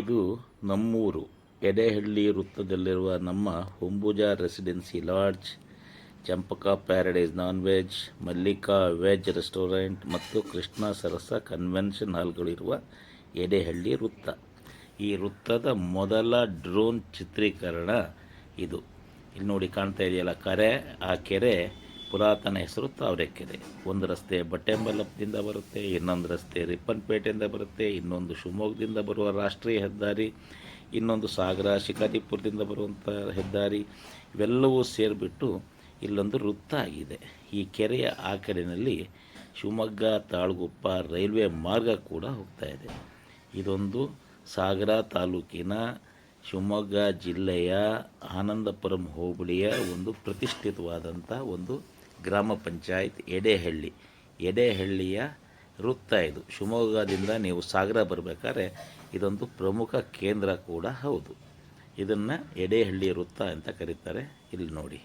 ಇದು ನಮ್ಮೂರು. ಎಡೆಹಳ್ಳಿ ವೃತ್ತದಲ್ಲಿರುವ ನಮ್ಮ Hombuja residency lodge, Champaka paradise non veg Mallika veg restaurant ಮತ್ತು ಕೃಷ್ಣ ಸರಸ ಕನ್ವೆನ್ಷನ್ ಹಾಲ್ಗಳಿರುವ ಎಡೆಹಳ್ಳಿ ವೃತ್ತ. ಈ ವೃತ್ತದ ಮೊದಲ ಡ್ರೋನ್ ಚಿತ್ರೀಕರಣ ಇದು. ಇಲ್ಲಿ ನೋಡಿ ಕಾಣ್ತಾ ಇದೆಯಲ್ಲ, ಕರೆ, ಆ ಕೆರೆ ಪುರಾತನ ಹೆಸರು ತಾವರೆಕೆರೆ. ಒಂದು ರಸ್ತೆ ಬಟ್ಟೆಂಬಲದಿಂದ ಬರುತ್ತೆ, ಇನ್ನೊಂದು ರಸ್ತೆ ರಿಪ್ಪನ್ಪೇಟೆಯಿಂದ ಬರುತ್ತೆ, ಇನ್ನೊಂದು ಶಿವಮೊಗ್ಗದಿಂದ ಬರುವ ರಾಷ್ಟ್ರೀಯ ಹೆದ್ದಾರಿ, ಇನ್ನೊಂದು ಸಾಗರ ಶಿಕಾರಿಪುರದಿಂದ ಬರುವಂಥ ಹೆದ್ದಾರಿ, ಇವೆಲ್ಲವೂ ಸೇರಿಬಿಟ್ಟು ಇಲ್ಲೊಂದು ವೃತ್ತ ಆಗಿದೆ. ಈ ಕೆರೆಯ ಆ ಕಡೆಯಲ್ಲಿ ಶಿವಮೊಗ್ಗ, ತಾಳಗುಪ್ಪ ರೈಲ್ವೆ ಮಾರ್ಗ ಕೂಡ ಹೋಗ್ತಾ ಇದೆ. ಇದೊಂದು ಸಾಗರ ತಾಲೂಕಿನ ಶಿವಮೊಗ್ಗ ಜಿಲ್ಲೆಯ ಆನಂದಪುರಂ ಹೋಬಳಿಯ ಒಂದು ಪ್ರತಿಷ್ಠಿತವಾದಂಥ ಒಂದು ಗ್ರಾಮ ಪಂಚಾಯತ್ ಎಡೆಹಳ್ಳಿ. ಎಡೆಹಳ್ಳಿಯ ವೃತ್ತ ಇದು. ಶಿವಮೊಗ್ಗದಿಂದ ನೀವು ಸಾಗರ ಬರಬೇಕಾದ್ರೆ ಇದೊಂದು ಪ್ರಮುಖ ಕೇಂದ್ರ ಕೂಡ ಹೌದು. ಇದನ್ನು ಎಡೆಹಳ್ಳಿ ವೃತ್ತ ಅಂತ ಕರೀತಾರೆ. ಇಲ್ಲಿ ನೋಡಿ.